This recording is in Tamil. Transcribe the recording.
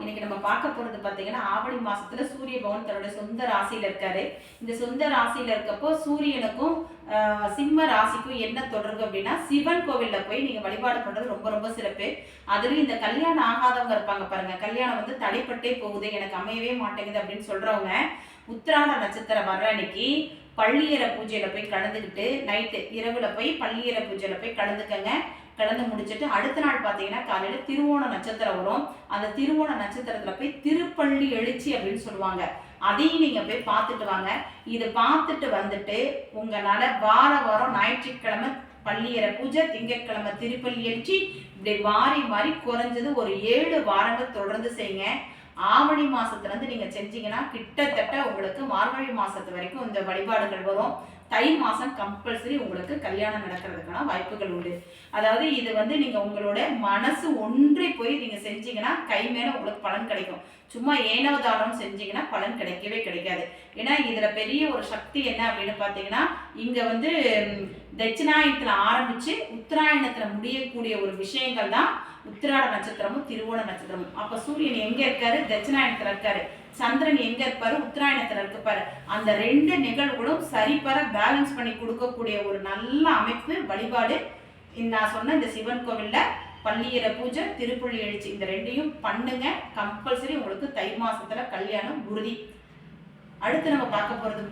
இன்னைக்கு நம்ம பார்க்க போறது பாத்தீங்கன்னா ஆவணி மாசத்துல சூரிய பகவான் தன்னுடைய சொந்த ராசியில இருக்காரு. இந்த சொந்த ராசியில இருக்கப்போ சூரியனுக்கும் சிம்ம ராசிக்கும் என்ன தொடர்பு அப்படின்னா சிவன் கோவில்ல போய் நீங்க வழிபாடு பண்றது ரொம்ப ரொம்ப சிறப்பு. அதுலயும் இந்த கல்யாணம் ஆகாதவங்க இருப்பாங்க பாருங்க. கல்யாணம் வந்து தடைப்பட்டே போகுது. எனக்கு அமையவே மாட்டேங்குது அப்படின்னு சொல்றவங்க உத்திராட நட்சத்திரம் வர்ற அன்னைக்கு பள்ளியற பூஜையில் போய் கலந்துக்கிட்டு நைட்டு இரவில் போய் பள்ளியற பூஜையில் போய் கலந்துக்கங்க. கலந்து முடிச்சிட்டு அடுத்த நாள் பார்த்தீங்கன்னா காலையில் திருவோண நட்சத்திரம் வரும். அந்த திருவோண நட்சத்திரத்தில் போய் திருப்பள்ளி எழுச்சி அப்படின்னு சொல்லுவாங்க. அதையும் நீங்கள் போய் பார்த்துட்டு வாங்க. இது பார்த்துட்டு வந்துட்டு உங்களால் வார வாரம் ஞாயிற்றுக்கிழமை பள்ளியற பூஜை திங்கட்கிழமை திருப்பள்ளி எழுச்சி இப்படி மாறி மாறி குறைஞ்சது ஒரு ஏழு வாரங்கள் தொடர்ந்து செய்யுங்க. ஆவணி மாசத்துல இருந்து நீங்க செஞ்சீங்கன்னா கிட்டத்தட்ட உங்களுக்கு மார்கழி மாசத்து வரைக்கும் இந்த வழிபாடுகள் வரும். தை மாதம் கம்பல்சரி உங்களுக்கு கல்யாணம் நடக்கிறதுக்கான வாய்ப்புகள் உண்டு. அதாவது இது வந்து நீங்கள் உங்களோட மனசு ஒன்றி போய் நீங்கள் செஞ்சீங்கன்னா கை மேலே உங்களுக்கு பலன் கிடைக்கும். சும்மா ஏனவதாரம் செஞ்சீங்கன்னா பலன் கிடைக்கவே கிடைக்காது. ஏன்னா இதில் பெரிய ஒரு சக்தி என்ன அப்படின்னு பார்த்தீங்கன்னா இங்கே வந்து ம், ஆரம்பித்து உத்தராயணத்தில் முடியக்கூடிய ஒரு விஷயங்கள் தான் உத்திராட நட்சத்திரமும் திருவோண நட்சத்திரமும். அப்போ சூரியன் எங்கே இருக்காரு? தட்சிணாயனத்துல இருக்காரு. சந்திரன் எங்க இருப்பாரு? உத்தராயணத்துல இருப்பாரு அந்த ரெண்டு நிகழ்வுகளும் சரிபர பேலன்ஸ் பண்ணி கொடுக்கக்கூடிய ஒரு நல்ல அமைப்பு வழிபாடு. நான் சொன்ன இந்த சிவன் கோவில்ல பள்ளியிற பூஜை திருப்புள்ளி எழுச்சி இந்த ரெண்டையும் பண்ணுங்க. கம்பல்சரி உங்களுக்கு தை மாசத்துல கல்யாணம் உறுதி. அடுத்து நம்ம பார்க்க போறது